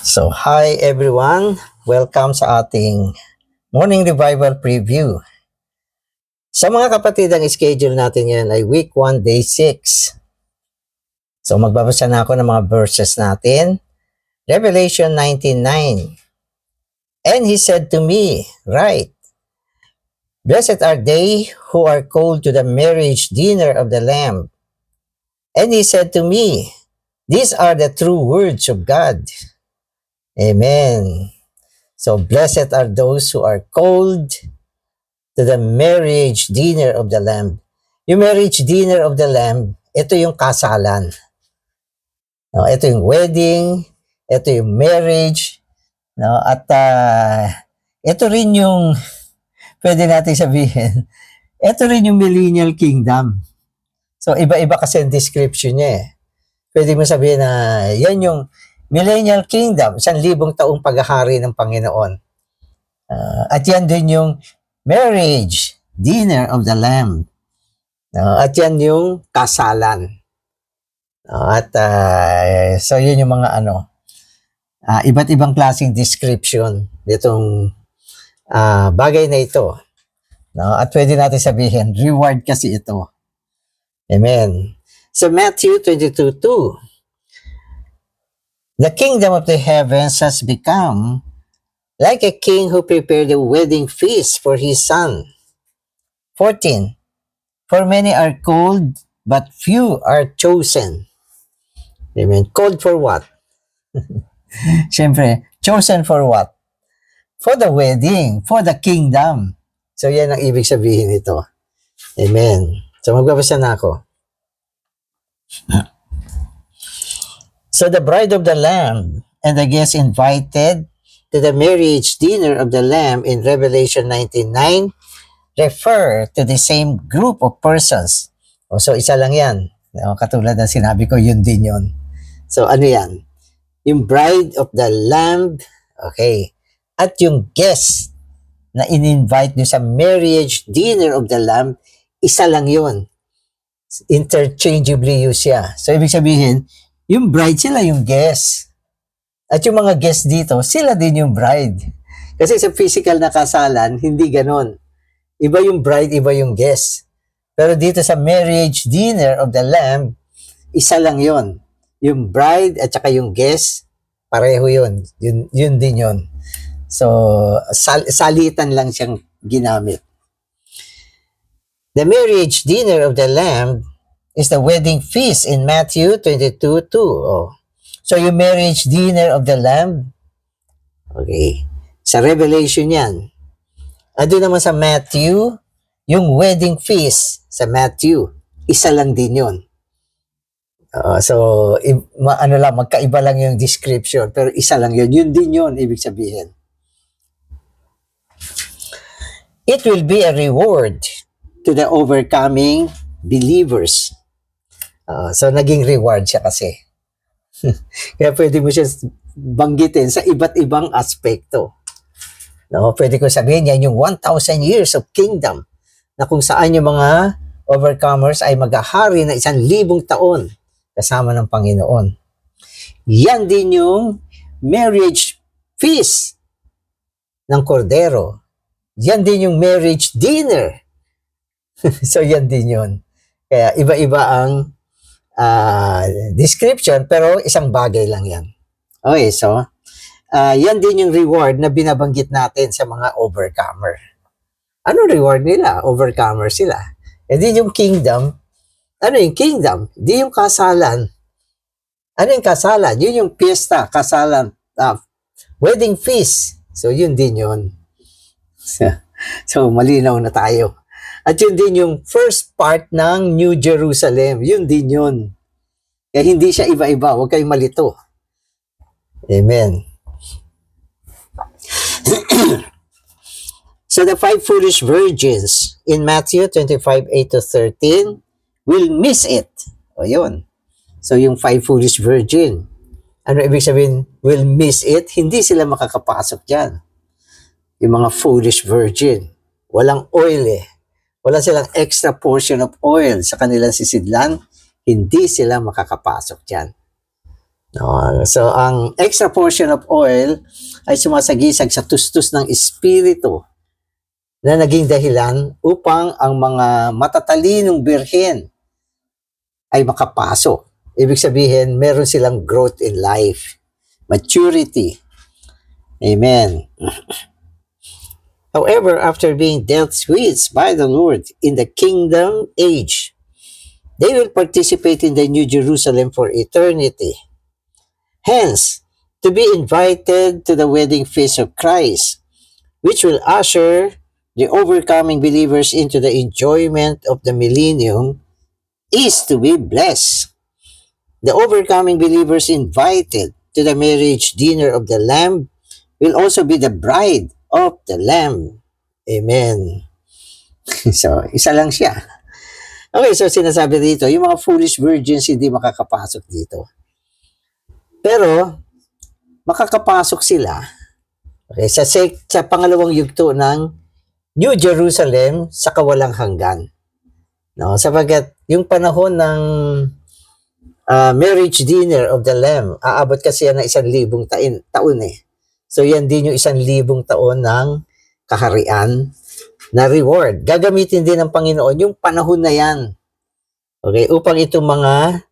So, hi everyone. Welcome sa ating morning revival preview. Sa mga kapatid, ang schedule natin yan ay week 1, day 6. So, magbabasa na ako ng mga verses natin. Revelation 19.9 And he said to me, Right, Blessed are they who are called to the marriage dinner of the Lamb. And he said to me, These are the true words of God. Amen. So blessed are those who are called to the marriage dinner of the Lamb. Yung marriage dinner of the Lamb, ito yung kasalan. No, ito yung wedding, ito yung marriage, no, at ah, ito rin yung pwede natin sabihin, ito rin yung millennial kingdom. So iba-iba kasi ang description niya eh. Pwede mo sabihin na yan yung millennial kingdom, isang libong taong paghahari ng Panginoon. Ah, at yan din yung marriage, dinner of the Lamb. Ah, at yan yung kasalan. Ah, at ah, so yun yung mga ano, ah, iba't ibang klaseng description nitong ah, bagay na ito. No? At pwede natin sabihin, reward kasi ito. Amen. So Matthew 22:2 The kingdom of the heavens has become like a king who prepared a wedding feast for his son. 14. For many are called, but few are chosen. Amen. Called for what? Siyempre, chosen for what? For the wedding, for the kingdom. So yan ang ibig sabihin nito. Amen. So magbabasa na ako. So the bride of the Lamb and the guests invited to the marriage dinner of the Lamb in Revelation 19.9 refer to the same group of persons. So isa lang yan. Katulad ng sinabi ko, yun din yun. So ano yan? Yung bride of the Lamb, okay. At yung guest na in-invite nyo sa marriage dinner of the Lamb, isa lang yun. Interchangeably use siya. So ibig sabihin, yung bride sila yung guest. At yung mga guest dito, sila din yung bride. Kasi sa physical na kasalan, hindi ganon. Iba yung bride, iba yung guest. Pero dito sa marriage dinner of the Lamb, isa lang yon. Yung bride at saka yung guest, pareho yun. Yun, yun din yun. So, sal- salitan lang siyang ginamit. The marriage dinner of the Lamb is the wedding feast in Matthew 22:2. Oh. So yung marriage dinner of the Lamb, okay, sa Revelation yan. Ado naman sa Matthew, yung wedding feast sa Matthew, isa lang din yun. Uh, so, ma- ano lang, magkaiba lang yung description, pero isa lang yun. Yun din yun, ibig sabihin. It will be a reward to the overcoming believers. Ah, so, naging reward siya kasi. Kaya pwede mo siya banggitin sa iba't ibang aspekto. No, pwede ko sabihin yan yung 1,000 years of kingdom na kung saan yung mga overcomers ay maghahari na isang libong taon kasama ng Panginoon. Yan din yung marriage feast ng Kordero. Yan din yung marriage dinner. so yan din yun. Kaya iba-iba ang ah, description pero isang bagay lang yan. Okay, so ah, yan din yung reward na binabanggit natin sa mga overcomer. Ano reward nila? Overcomer sila. E di yung kingdom, ano yung kingdom? Di yung kasalan. Ano yung kasalan? Yun yung piyesta, kasalan, ah, wedding feast. So yun din yun. so malinaw na tayo. At yun din yung first part ng New Jerusalem. Yun din yun. Kaya hindi siya iba-iba. Huwag kayong malito. Amen. so the five foolish virgins in Matthew 25, 8 to 13 will miss it. O yun. So yung five foolish virgin. Ano ibig sabihin, will miss it? Hindi sila makakapasok dyan. Yung mga foolish virgin. Walang oil eh wala silang extra portion of oil sa kanilang sisidlan, hindi sila makakapasok dyan. So, ang extra portion of oil ay sumasagisag sa tustos ng espiritu na naging dahilan upang ang mga matatalinong birhen ay makapasok. Ibig sabihin, meron silang growth in life, maturity. Amen. However, after being dealt with by the Lord in the kingdom age, they will participate in the New Jerusalem for eternity. Hence, to be invited to the wedding feast of Christ, which will usher the overcoming believers into the enjoyment of the millennium, is to be blessed. The overcoming believers invited to the marriage dinner of the Lamb will also be the bride of the Lamb. Amen. so, isa lang siya. Okay, so sinasabi dito, yung mga foolish virgins hindi makakapasok dito. Pero, makakapasok sila okay, sa, sek- sa pangalawang yugto ng New Jerusalem sa kawalang hanggan. No, sapagkat yung panahon ng ah, marriage dinner of the Lamb, aabot kasi yan ng isang libong tain, taon eh. So yan din yung isang libong taon ng kaharian na reward. Gagamitin din ng Panginoon yung panahon na yan. Okay, upang itong mga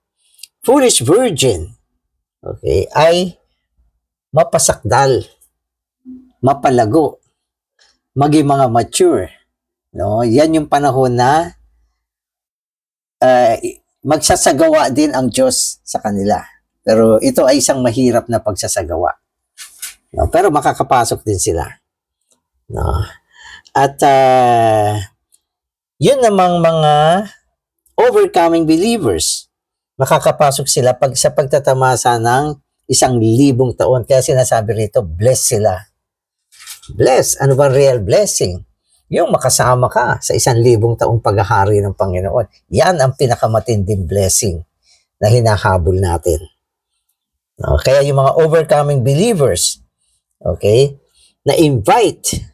foolish virgin, okay, ay mapasakdal, mapalago, maging mga mature. No, yan yung panahon na uh, magsasagawa din ang Diyos sa kanila. Pero ito ay isang mahirap na pagsasagawa. No, pero makakapasok din sila. No. At uh, yun namang mga overcoming believers, makakapasok sila pag sa pagtatamasa ng isang libong taon. Kaya sinasabi rito, bless sila. Bless. Ano ba real blessing? Yung makasama ka sa isang libong taong paghahari ng Panginoon. Yan ang pinakamatinding blessing na hinahabol natin. No, kaya yung mga overcoming believers, okay, na invite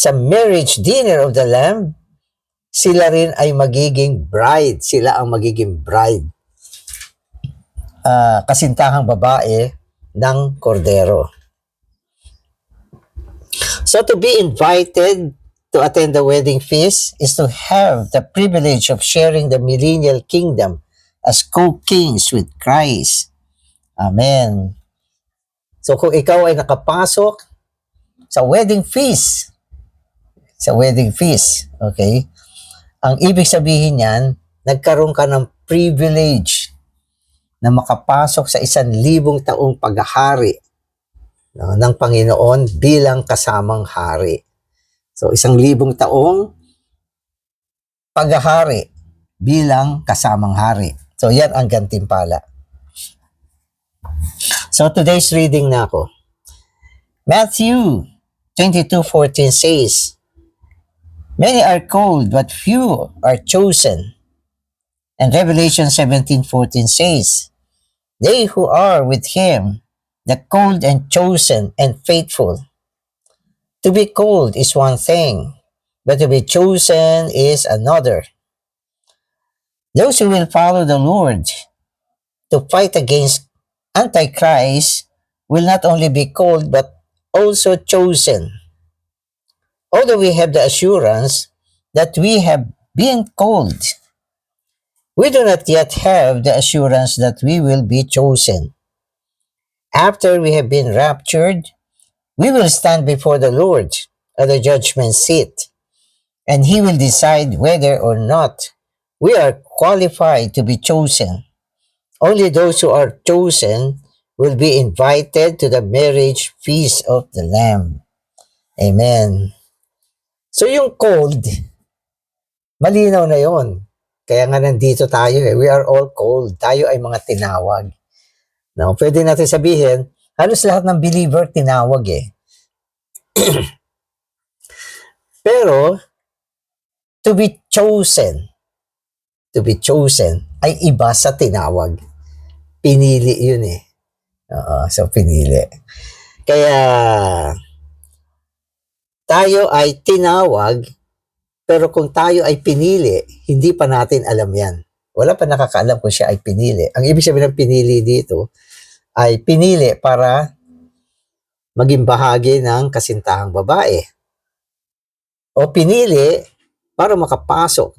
sa marriage dinner of the Lamb, sila rin ay magiging bride. Sila ang magiging bride. Ah, kasintahang babae ng kordero. So to be invited to attend the wedding feast is to have the privilege of sharing the millennial kingdom as co-kings with Christ. Amen. So kung ikaw ay nakapasok sa wedding feast, sa wedding feast, okay? Ang ibig sabihin niyan, nagkaroon ka ng privilege na makapasok sa isang libong taong paghahari no, ng Panginoon bilang kasamang hari. So isang libong taong paghahari bilang kasamang hari. So yan ang gantimpala. So today's reading na ako. Matthew 22:14 says, Many are called, but few are chosen. And Revelation 17:14 says, They who are with him, the called and chosen and faithful. To be called is one thing, but to be chosen is another. Those who will follow the Lord to fight against Antichrist will not only be called but also chosen. Although we have the assurance that we have been called, we do not yet have the assurance that we will be chosen. After we have been raptured, we will stand before the Lord at the judgment seat, and He will decide whether or not we are qualified to be chosen. Only those who are chosen will be invited to the marriage feast of the Lamb. Amen. So yung cold, malinaw na yon. Kaya nga nandito tayo eh. We are all cold. Tayo ay mga tinawag. No, pwede natin sabihin, halos lahat ng believer tinawag eh. Pero, to be chosen, to be chosen, ay iba sa tinawag. Pinili yun eh. Oo, so pinili. Kaya, tayo ay tinawag, pero kung tayo ay pinili, hindi pa natin alam yan. Wala pa nakakaalam kung siya ay pinili. Ang ibig sabihin ng pinili dito ay pinili para maging bahagi ng kasintahang babae. O pinili para makapasok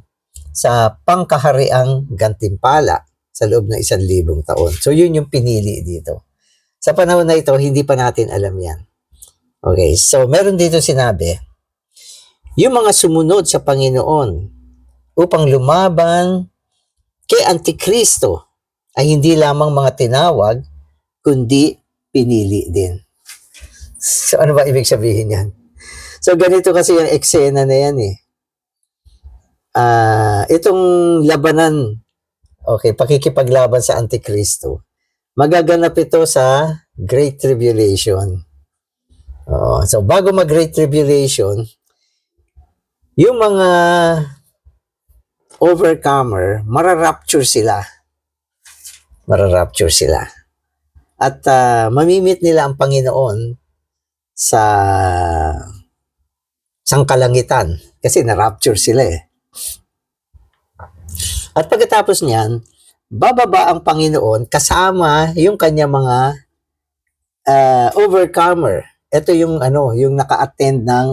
sa pangkahariang gantimpala sa loob ng isang libong taon. So yun yung pinili dito. Sa panahon na ito, hindi pa natin alam yan. Okay, so meron dito sinabi, yung mga sumunod sa Panginoon upang lumaban kay Antikristo ay hindi lamang mga tinawag, kundi pinili din. So ano ba ibig sabihin yan? So ganito kasi yung eksena na yan eh. Ah, itong labanan, okay, pakikipaglaban sa Antikristo, magaganap ito sa Great Tribulation. Oo, so bago mag Great Tribulation, yung mga overcomer, mararapture sila. Mararapture sila. At ah, mamimit nila ang Panginoon sa sangkalangitan kasi na-rapture sila eh. At pagkatapos niyan, bababa ang Panginoon kasama yung kanya mga ah, overcomer. Ito yung ano, yung naka-attend ng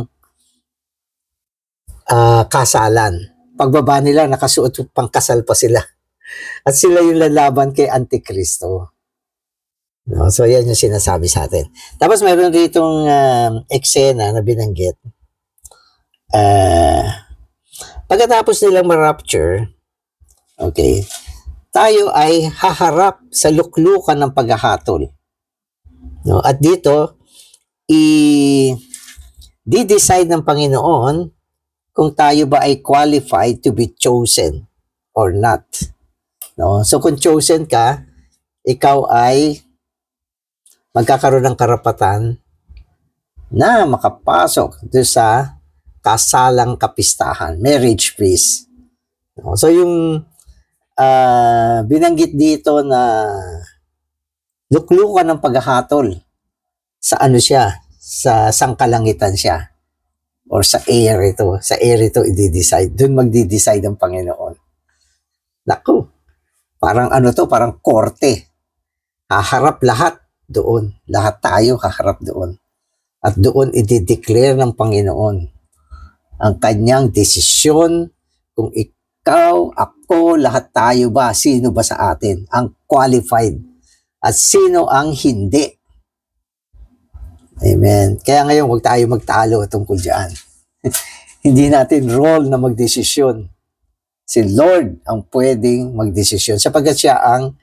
ah, kasalan. Pagbaba nila, nakasuot pang kasal pa sila. At sila yung lalaban kay Antikristo. No, so yan yung sinasabi sa atin. Tapos mayroon ditong um, eksena na binanggit. Ah, pagkatapos nilang ma-rapture, okay, tayo ay haharap sa luklukan ng paghahatol. No? At dito, i di-decide ng Panginoon kung tayo ba ay qualified to be chosen or not. No? So kung chosen ka, ikaw ay magkakaroon ng karapatan na makapasok doon sa kasalang kapistahan, marriage feast. No? So yung ah, binanggit dito na luklukan ng paghahatol sa ano siya, sa sangkalangitan siya or sa air ito. Sa air ito i-decide. Doon magdi-decide ang Panginoon. Naku, parang ano to, parang korte. Haharap lahat doon. Lahat tayo haharap doon. At doon i-declare ng Panginoon ang kanyang desisyon kung ikaw, ako, lahat tayo ba, sino ba sa atin ang qualified at sino ang hindi. Amen. Kaya ngayon, huwag tayo magtalo tungkol dyan. Hindi natin role na magdesisyon. Si Lord ang pwedeng magdesisyon sapagkat siya ang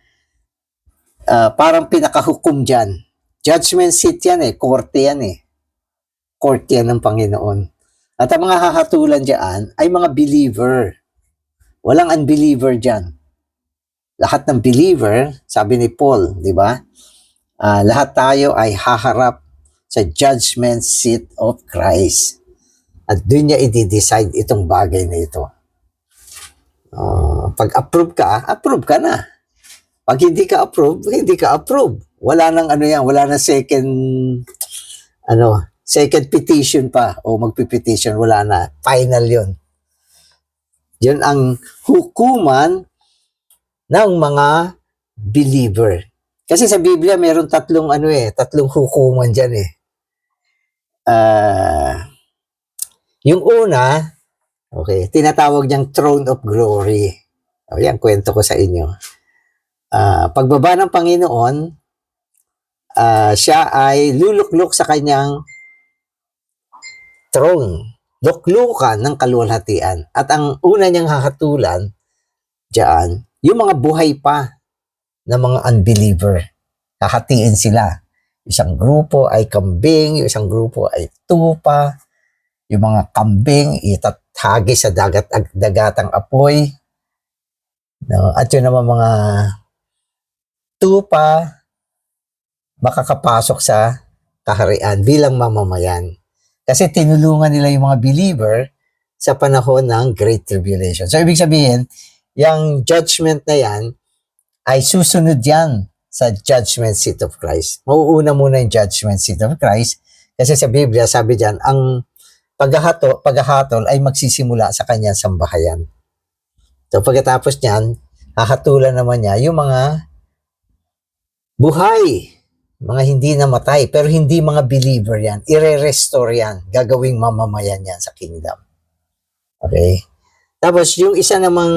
ah, parang pinakahukom dyan. Judgment seat yan eh, korte yan eh. Korte yan ng Panginoon. At ang mga hahatulan dyan ay mga believer. Walang unbeliever dyan. Lahat ng believer, sabi ni Paul, di ba? Ah, lahat tayo ay haharap sa judgment seat of Christ. At doon niya i-decide itong bagay na ito. Ah, pag approve ka, approve ka na. Pag hindi ka approve, hindi ka approve. Wala nang ano yan, wala nang second ano, second petition pa o magpipetition, wala na. Final 'yon. Yun ang hukuman ng mga believer. Kasi sa Biblia meron tatlong ano eh, tatlong hukuman diyan eh. Ah, yung una, okay, tinatawag niyang throne of glory. O yan, kwento ko sa inyo. Ah, pagbaba ng Panginoon, ah, siya ay luluklok sa kanyang throne, luklukan ng kaluwalhatian. At ang una niyang hahatulan diyan, yung mga buhay pa ng mga unbeliever. Hahatiin sila. Isang grupo ay kambing, isang grupo ay tupa, yung mga kambing itatagi sa dagat ag- dagatang apoy. No? At yun naman mga tupa makakapasok sa kaharian bilang mamamayan. Kasi tinulungan nila yung mga believer sa panahon ng Great Tribulation. So, ibig sabihin, yung judgment na yan ay susunod yan sa judgment seat of Christ. Mauuna muna yung judgment seat of Christ kasi sa Biblia, sabi diyan, ang paghahato, paghahatol ay magsisimula sa kanyang sambahayan. So pagkatapos niyan, hahatulan naman niya yung mga buhay, mga hindi namatay, pero hindi mga believer yan. Ire-restore yan. Gagawing mamamayan yan sa kingdom. Okay? Tapos yung isa namang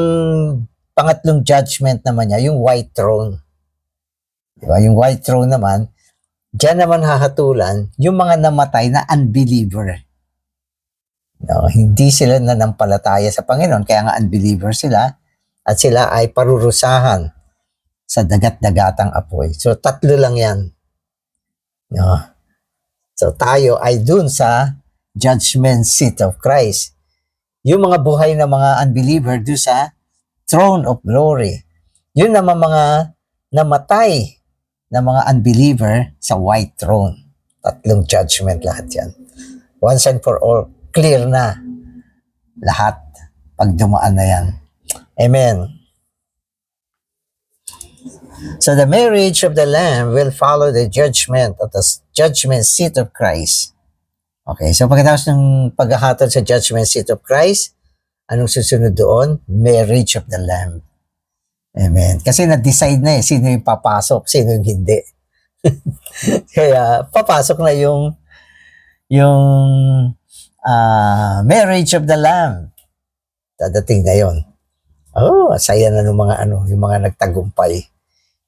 pangatlong judgment naman niya, yung white throne. Di ba? Yung white throne naman, Diyan naman hahatulan yung mga namatay na unbeliever. No, hindi sila nanampalataya sa Panginoon, kaya nga unbeliever sila at sila ay parurusahan sa dagat-dagatang apoy. So tatlo lang yan. No. So tayo ay dun sa judgment seat of Christ. Yung mga buhay na mga unbeliever dun sa throne of glory. Yun naman mga namatay na mga unbeliever sa white throne. Tatlong judgment lahat yan. Once and for all, clear na lahat pag dumaan na yan. Amen. So the marriage of the Lamb will follow the judgment of the judgment seat of Christ. Okay, so pagkatapos ng paghahatod sa judgment seat of Christ, anong susunod doon? Marriage of the Lamb. Amen. Kasi na-decide na eh, sino yung papasok, sino yung hindi. Kaya papasok na yung yung ah, marriage of the Lamb. Dadating na yon. Oh, saya na ng mga ano, yung mga nagtagumpay,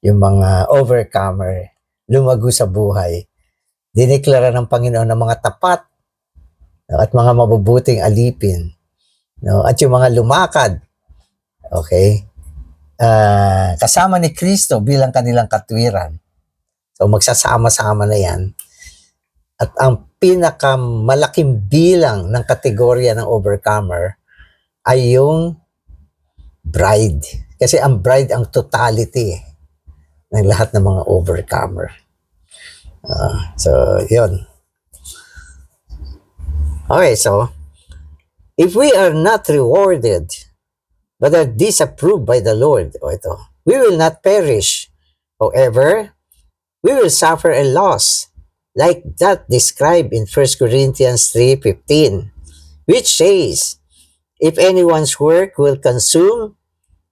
yung mga overcomer, lumago sa buhay. Dineklara ng Panginoon ng mga tapat no, at mga mabubuting alipin. No, at yung mga lumakad. Okay? ah, kasama ni Kristo bilang kanilang katwiran. So magsasama-sama na yan. At ang pinakamalaking bilang ng kategorya ng overcomer ay yung bride. Kasi ang bride ang totality ng lahat ng mga overcomer. Ah, so, yun. Okay, so, if we are not rewarded but are disapproved by the Lord. O ito, we will not perish. However, we will suffer a loss like that described in 1 Corinthians 3.15, which says, If anyone's work will consume,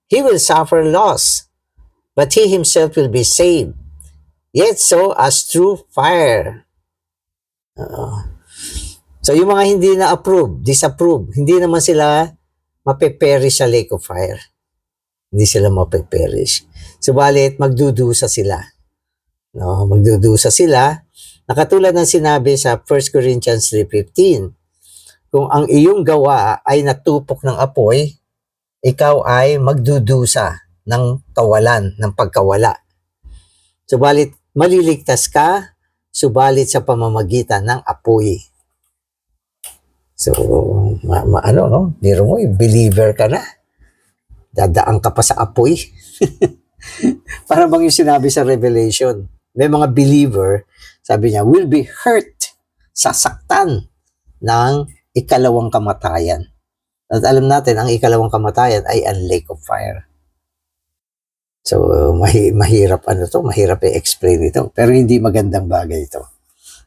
he will suffer loss, but he himself will be saved, yet so as through fire. Oo. so yung mga hindi na approve, disapprove, hindi naman sila mapeperish sa lake of fire. Hindi sila mapeperish. Subalit, magdudusa sila. No, magdudusa sila. Nakatulad ng sinabi sa 1 Corinthians 3.15, kung ang iyong gawa ay natupok ng apoy, ikaw ay magdudusa ng kawalan, ng pagkawala. Subalit, maliligtas ka, subalit sa pamamagitan ng apoy. So, ma, ma- ano, no? Biro mo, yung believer ka na. Dadaan ka pa sa apoy. Para bang yung sinabi sa Revelation. May mga believer, sabi niya, will be hurt, sasaktan ng ikalawang kamatayan. At alam natin, ang ikalawang kamatayan ay ang lake of fire. So, mahi- mahirap ano to, mahirap i-explain ito. Pero hindi magandang bagay ito.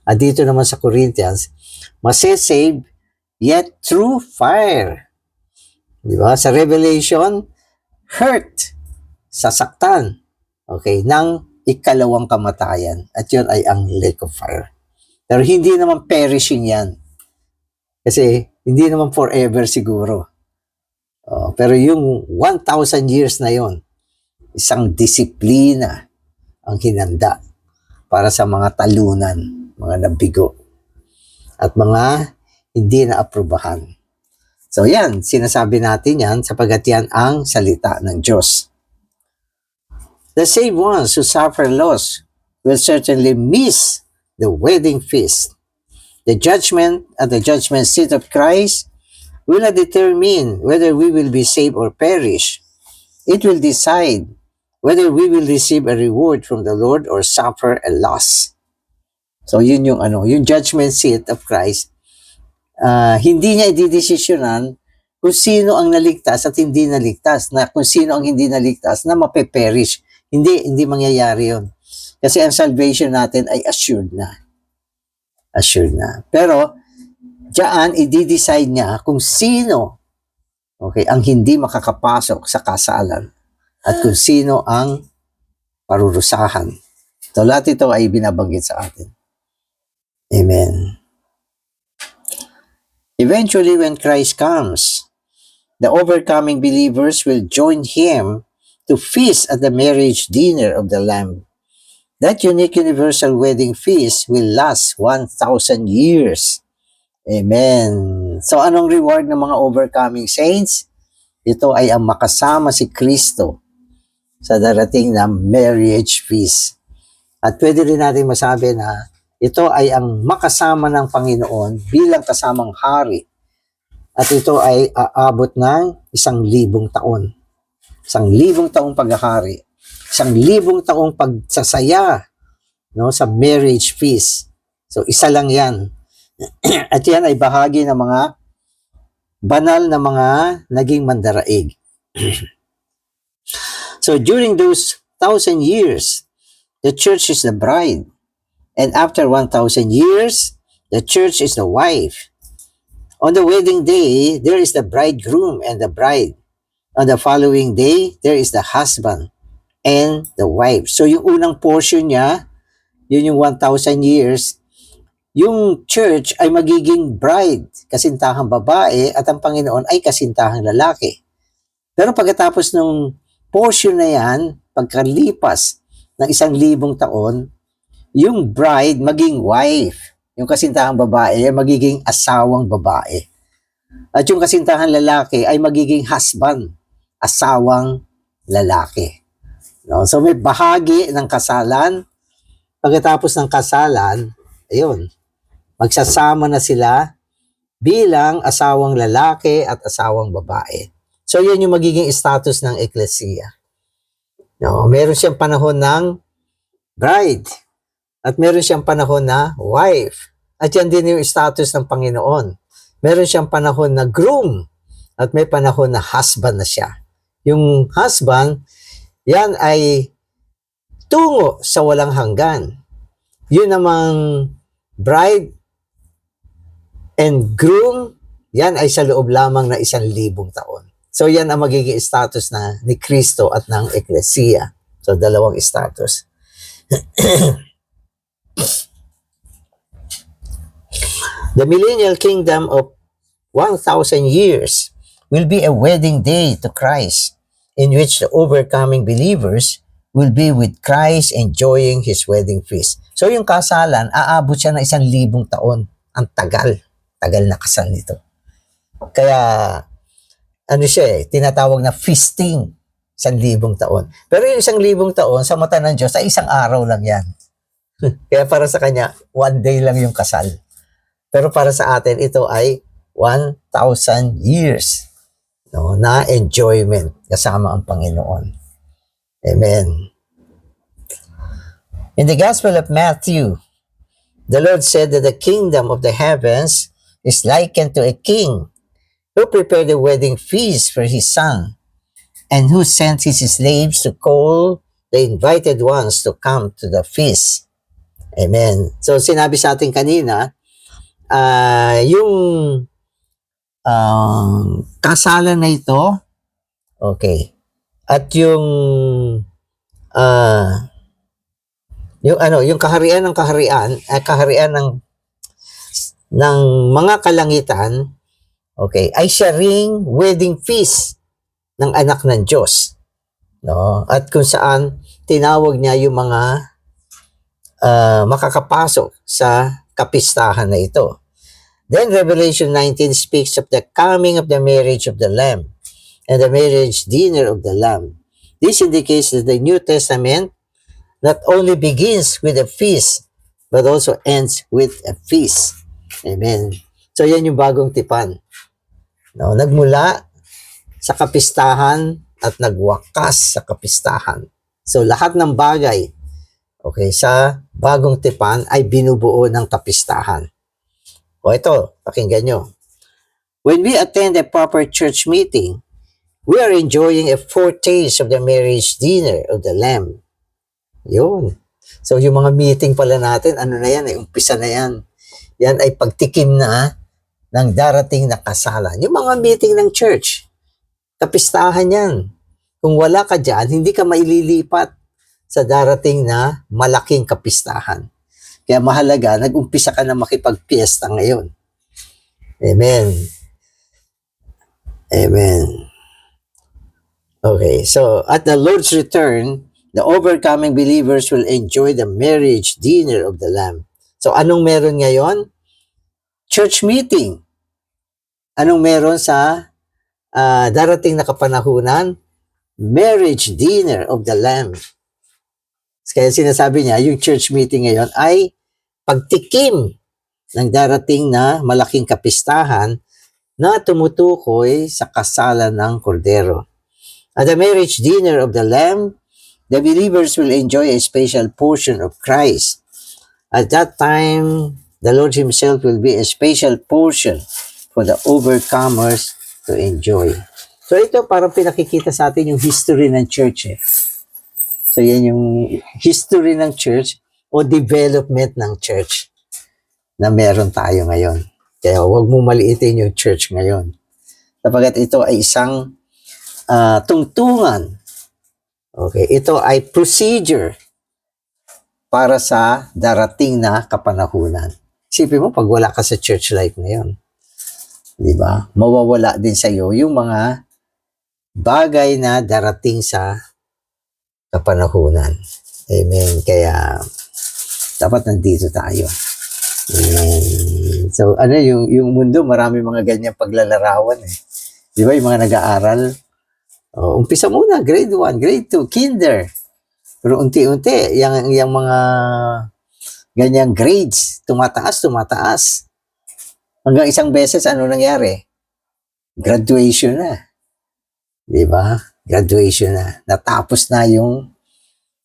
At dito naman sa Corinthians, masesave yet through fire. Di ba? Sa Revelation, hurt, sasaktan, okay, ng ikalawang kamatayan. At yun ay ang lake of fire. Pero hindi naman perishing yan. Kasi hindi naman forever siguro. Oh, pero yung 1,000 years na yon, isang disiplina ang hinanda para sa mga talunan, mga nabigo, at mga hindi na aprubahan. So yan, sinasabi natin yan sapagkat yan ang salita ng Diyos. The saved ones who suffer loss will certainly miss the wedding feast. The judgment at the judgment seat of Christ will not determine whether we will be saved or perish. It will decide whether we will receive a reward from the Lord or suffer a loss. So yun yung ano, yung judgment seat of Christ ah, hindi niya ididesisyonan kung sino ang naligtas at hindi naligtas, na kung sino ang hindi naligtas na mapeperish. Hindi, hindi mangyayari yon. Kasi ang salvation natin ay assured na. Assured na. Pero, diyan, i-decide niya kung sino okay, ang hindi makakapasok sa kasalan at kung sino ang parurusahan. So lahat ito ay binabanggit sa atin. Amen. Eventually, when Christ comes, the overcoming believers will join him to feast at the marriage dinner of the Lamb. That unique universal wedding feast will last 1,000 years. Amen. So anong reward ng mga overcoming saints? Ito ay ang makasama si Kristo sa darating na marriage feast. At pwede rin natin masabi na ito ay ang makasama ng Panginoon bilang kasamang hari. At ito ay aabot ng isang libong taon. Isang libong taong paghahari. Isang libong taong pagsasaya no, sa marriage feast. So isa lang yan. At yan ay bahagi ng mga banal na mga naging mandaraig. so during those thousand years, the church is the bride. And after 1,000 years, the church is the wife. On the wedding day, there is the bridegroom and the bride. On the following day, there is the husband and the wife. So yung unang portion niya, yun yung 1,000 years, yung church ay magiging bride, kasintahang babae, at ang Panginoon ay kasintahang lalaki. Pero pagkatapos ng portion na yan, pagkalipas ng isang libong taon, yung bride maging wife. Yung kasintahang babae ay magiging asawang babae. At yung kasintahang lalaki ay magiging husband, asawang lalaki. No? So may bahagi ng kasalan. Pagkatapos ng kasalan, ayun, magsasama na sila bilang asawang lalaki at asawang babae. So yun yung magiging status ng eklesiya. No, meron siyang panahon ng bride at meron siyang panahon na wife. At yan din yung status ng Panginoon. Meron siyang panahon na groom at may panahon na husband na siya. Yung husband, yan ay tungo sa walang hanggan. Yun namang bride and groom, yan ay sa loob lamang na isang libong taon. So yan ang magiging status na ni Kristo at ng Eklesiya. So dalawang status. The millennial kingdom of 1,000 years will be a wedding day to Christ, in which the overcoming believers will be with Christ enjoying His wedding feast. So yung kasalan, aabot siya ng isang libong taon. Ang tagal. Tagal na kasal nito. Kaya, ano siya eh, tinatawag na feasting. Isang libong taon. Pero yung isang libong taon, sa mata ng Diyos, ay isang araw lang yan. Kaya para sa kanya, one day lang yung kasal. Pero para sa atin, ito ay 1,000 years no, na enjoyment kasama ang Panginoon. Amen. In the Gospel of Matthew, the Lord said that the kingdom of the heavens is likened to a king who prepared a wedding feast for his son and who sent his slaves to call the invited ones to come to the feast. Amen. So sinabi sa atin kanina, ah yung um, kasalan na ito, okay, at yung ah yung ano, yung kaharian ng kaharian, eh, kaharian ng ng mga kalangitan, okay, ay siya ring wedding feast ng anak ng Diyos. No? At kung saan tinawag niya yung mga ah, makakapasok sa kapistahan na ito. Then Revelation 19 speaks of the coming of the marriage of the Lamb and the marriage dinner of the Lamb. This indicates that the New Testament not only begins with a feast, but also ends with a feast. Amen. So yan yung bagong tipan. No, nagmula sa kapistahan at nagwakas sa kapistahan. So lahat ng bagay okay, sa bagong tipan ay binubuo ng kapistahan. O ito, pakinggan nyo. When we attend a proper church meeting, we are enjoying a foretaste of the marriage dinner of the Lamb. Yun. So yung mga meeting pala natin, ano na yan, eh, umpisa na yan. Yan ay pagtikim na ng darating na kasalan. Yung mga meeting ng church, kapistahan yan. kung wala ka dyan, hindi ka maililipat sa darating na malaking kapistahan. Kaya mahalaga, nag-umpisa ka na makipagpiesta ngayon. Amen. Amen. Okay, so at the Lord's return, the overcoming believers will enjoy the marriage dinner of the Lamb. So anong meron ngayon? Church meeting. Anong meron sa ah, darating na kapanahunan? Marriage dinner of the Lamb. Kaya sinasabi niya, yung church meeting ngayon ay pagtikim ng darating na malaking kapistahan na tumutukoy sa kasalan ng kordero. At the marriage dinner of the Lamb, the believers will enjoy a special portion of Christ. At that time, the Lord Himself will be a special portion for the overcomers to enjoy. So ito parang pinakikita sa atin yung history ng church eh. So yan yung history ng church o development ng church na meron tayo ngayon. Kaya huwag mo maliitin yung church ngayon. Sapagat ito ay isang ah, tungtungan. Okay, ito ay procedure para sa darating na kapanahunan. Isipin mo, pag wala ka sa church life ngayon, di ba? Mawawala din sa iyo yung mga bagay na darating sa kapanahunan. Amen. Kaya, dapat nandito tayo. Amen. So, ano, yung, yung mundo, marami mga ganyang paglalarawan eh. Di ba, yung mga nag-aaral, oh, umpisa muna, grade 1, grade 2, kinder. Pero unti-unti, yung, yung mga ganyang grades, tumataas, tumataas. Hanggang isang beses, ano nangyari? Graduation na. Di ba? Graduation na. Natapos na yung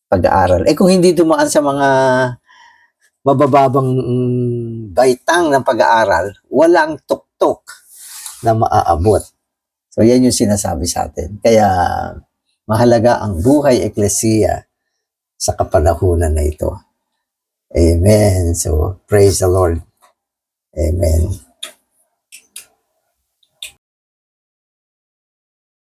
pag-aaral. Eh kung hindi dumaan sa mga mabababang mm, baitang ng pag-aaral, walang tuktok na maaabot. So yan yung sinasabi sa atin. Kaya mahalaga ang buhay eklesiya sa kapanahunan na ito. Amen. So praise the Lord. Amen.